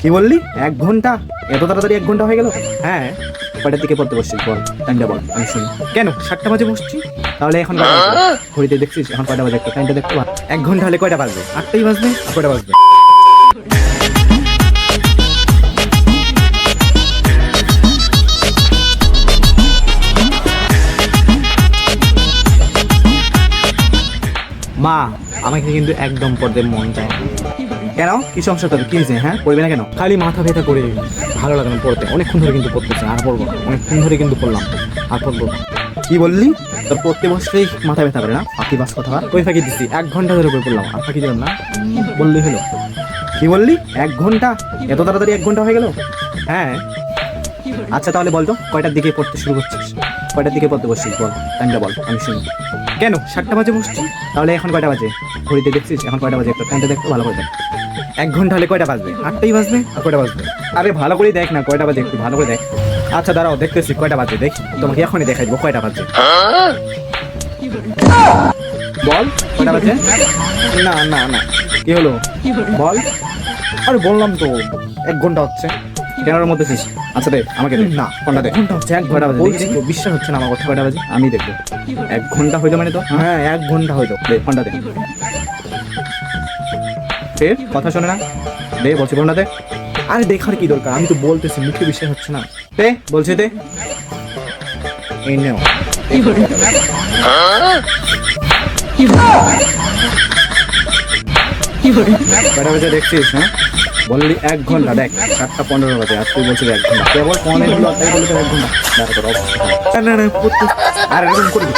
কি বললি? এক ঘণ্টা? এত তাড়াতাড়ি এক ঘণ্টা হয়ে গেল? হ্যাঁ। কয়টার দিকে পড়তে বসছিস বল? টাইমটা বল, আমি শুনি। কেন? সাতটা বাজে বসছি? তাহলে এখন ঘড়িতে দেখছিস? এখন কয়টা বাজে একটা? টাইমটা দেখতে এক ঘণ্টা হলে কয়টা বাজবে? আটটাই বাজবে আর কয়টা বাজবে? মা, আমাকে কিন্তু একদম পড়তে মন চায়। কেন? কি সমস্যা তোর কি হয়েছে? হ্যাঁ? পড়বে না কেন? খালি মাথা ব্যথা করে ভালো লাগে না পড়তে। অনেকক্ষণ ধরে কিন্তু পড়তেছে আর পড়ব না। অনেকক্ষণ ধরে কিন্তু পড়লাম আর পড়ব। কি বললি? তোর পড়তে বসলেই মাথা ব্যথা করে না? ফাঁকি বাস কথা ওই ফাঁকি দিচ্ছি এক ঘণ্টা ধরে বই পড়লাম আর ফাঁকি দিলাম না। বললি হলো। কি বললি? এক ঘণ্টা? এত তাড়াতাড়ি এক ঘণ্টা হয়ে গেল? হ্যাঁ। আচ্ছা তাহলে বলতো কয়টার দিকে পড়তে শুরু করছিস? কয়টার দিকে পড়তে বসছিস বল টাইমটা বল, আমি শুনি। কেন? সাতটা বাজে বসছি? তাহলে এখন কয়টা বাজে? ঘড়িতে দেখছিস? এখন কয়টা বাজে? একটা টাইমটা দেখতে ভালো করে দেখ। এক ঘণ্টা হলে কয়টা বাজবে? আটটাই বাজবে? আর কয়টা বাজবে? আরে ভালো করে দেখ না, কয়টা বাজে একটু ভালো করে দেখ। আচ্ছা দাঁড়াও, দেখতেছি, কয়টা বাজে? দেখ, তোমাকে এখনই দেখাই দেবো কয়টা বাজে। বল, কয়টা বাজে? না না না। কি হলো? বল। আরে বললাম তো, এক ঘণ্টা হচ্ছে। কেনার মধ্যে ছিস। আচ্ছা দে আমাকে দে না। কোনটা দে ঘণ্টা হচ্ছে এক ঘণ্টা বাজে? বিশ্বাস হচ্ছে না আমার কথা। কয়টা বাজে? আমি দেখব। এক ঘণ্টা হইল মানে তো? হ্যাঁ এক ঘণ্টা হইল। দে ফোনটা দে ফের কথা শোনে না। দে বলছি ফোনটা দে আরে দেখার কি দরকার আমি তো বলতেছি মুখে বিশ্বাস হচ্ছে না। দে বলছি দে। এই নেও। কয়টা বাজে হ্যাঁ? বললি এক ঘণ্টা, দেখ, সাতটা পনেরো বাজে, আর তুই বলছিস কেবল এক ঘণ্টা। এরকম করবি?